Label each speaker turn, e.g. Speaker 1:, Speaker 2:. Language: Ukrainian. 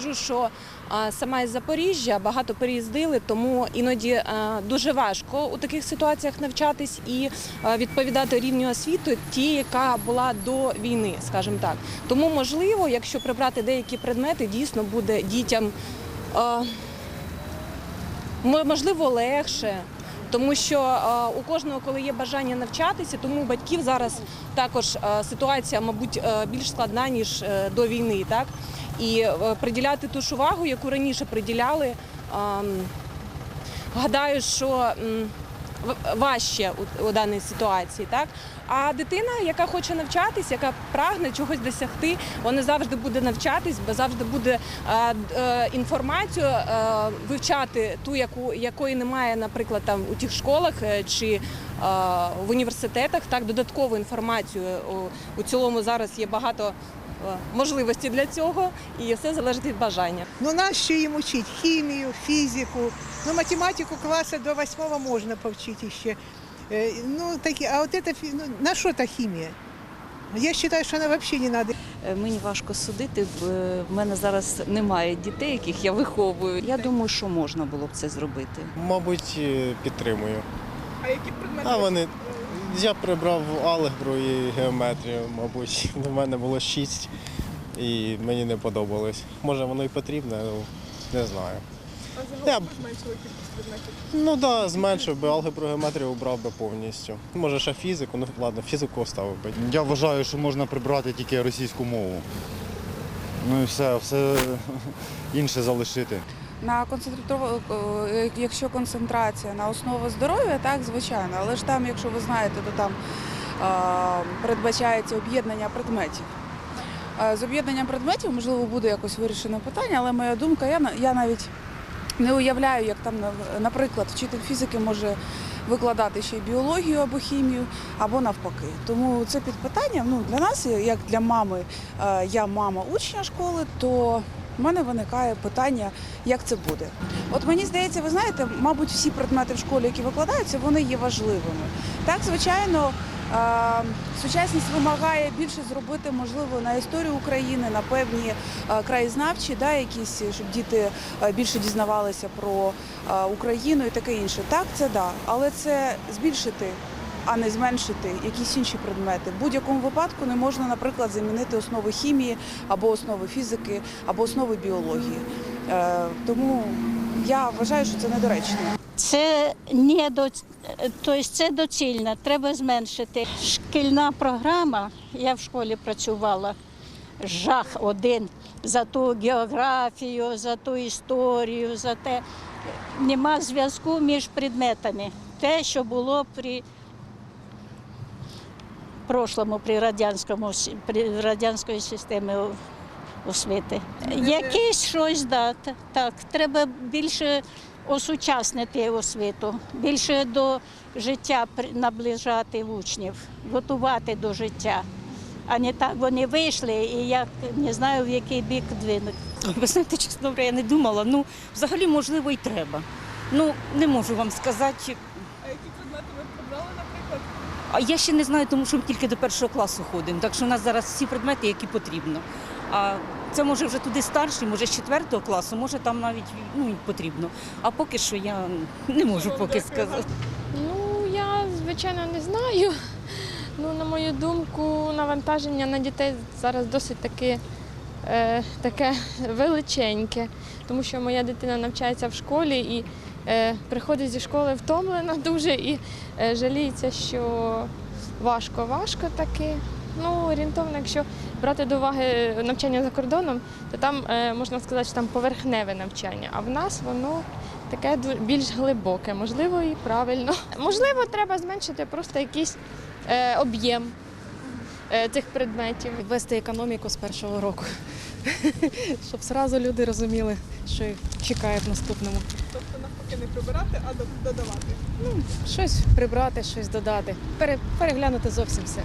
Speaker 1: скажу, що а, сама із Запоріжжя багато переїздили, тому іноді дуже важко у таких ситуаціях навчатись і відповідати рівню освіти, ті, яка була до війни, скажімо так. Тому можливо, якщо прибрати деякі предмети, дійсно буде дітям. можливо, легше. Тому що е, у кожного, коли є бажання навчатися, тому у батьків зараз також е, ситуація, мабуть, е, більш складна ніж е, до війни, так і е, приділяти ту ж увагу, яку раніше приділяли. гадаю, що важче у, у даній ситуації, так а дитина, яка хоче навчатись, яка прагне чогось досягти, вона завжди буде навчатись, бо завжди буде е, е, інформацію е, вивчати ту, яку якої немає, наприклад, там у тих школах е, чи е, в університетах. Так, додаткову інформацію у, у цілому зараз є багато. Е, Можливості для цього і все залежить від бажання.
Speaker 2: Ну, нас ще їм учить хімію, фізику. Ну, математику класу до восьмого можна повчити ще. Е, Ну, такі, а от це, ну, на що та хімія? Я вважаю, що вона взагалі не треба.
Speaker 3: Е, Мені важко судити. бо В мене зараз немає дітей, яких я виховую. Я думаю, що можна було б це зробити.
Speaker 4: Мабуть, е, підтримую.
Speaker 2: А які предмети?
Speaker 4: А вони. Я прибрав алгебру і геометрію, мабуть. У мене було шість і мені не подобалось. Може воно і потрібне, ну не знаю. А Я... б- Ну так, да, зменшив би алгебру геометрію обрав би повністю. Може ще фізику, ну ладно, фізику оставив би.
Speaker 5: Я вважаю, що можна прибрати тільки російську мову. Ну і все, все інше залишити.
Speaker 6: На концентру... е, якщо концентрація на основу здоров'я, так звичайно, але ж там, якщо ви знаєте, то там е, передбачається об'єднання предметів. Е, З об'єднанням предметів можливо буде якось вирішено питання, але моя думка, я я навіть не уявляю, як там, наприклад, вчитель фізики може викладати ще й біологію або хімію, або навпаки. Тому це під питанням. Ну для нас, як для мами, е, я мама учня школи, то в мене виникає питання, як це буде. От мені здається, ви знаєте, мабуть, всі предмети в школі, які викладаються, вони є важливими. Так, звичайно, сучасність вимагає більше зробити, можливо, на історію України, на певні краєзнавчі, да, якісь, щоб діти більше дізнавалися про Україну і таке інше. Так, це да, але це збільшити. А не зменшити якісь інші предмети. В будь-якому випадку не можна, наприклад, замінити основи хімії або основи фізики, або основи біології. Е, тому я вважаю, що це недоречно.
Speaker 7: Це не до тобто це доцільно, треба зменшити. Шкільна програма, я в школі працювала, жах один за ту географію, за ту історію, за те. Нема зв'язку між предметами. Те, що було при прошлому, при радянському при радянської системі освіти. Якесь щось да, т- так. Треба більше осучаснити освіту, більше до життя наближати учнів, готувати до життя. А не так вони вийшли і я не знаю, в який бік двинуть.
Speaker 8: Ви знаєте, чесно говоря, я не думала. Ну, взагалі, можливо, і треба. Ну, не можу вам сказати.
Speaker 2: А які предмети ви прибрали, наприклад?
Speaker 8: А я ще не знаю, тому що ми тільки до першого класу ходимо. Так що у нас зараз всі предмети, які потрібно. А це може вже туди старший, може з четвертого класу, може там навіть ну, потрібно. А поки що я не можу поки сказати.
Speaker 9: Ну, я звичайно не знаю. Ну, на мою думку, навантаження на дітей зараз досить таки, е, таке величеньке, тому що моя дитина навчається в школі і приходить зі школи втомлена дуже і е, жаліється, що важко, важко таки. Ну, орієнтовно, якщо брати до уваги навчання за кордоном, то там е, можна сказати, що там поверхневе навчання, а в нас воно таке більш глибоке, можливо, і правильно. Можливо, треба зменшити просто якийсь е, об'єм е, цих предметів.
Speaker 10: Вести економіку з першого року, щоб зразу люди розуміли, що їх чекає в наступному.
Speaker 2: Тобто навпаки не прибирати, а додавати.
Speaker 10: Ну, Щось прибрати, щось додати, пере- переглянути зовсім все.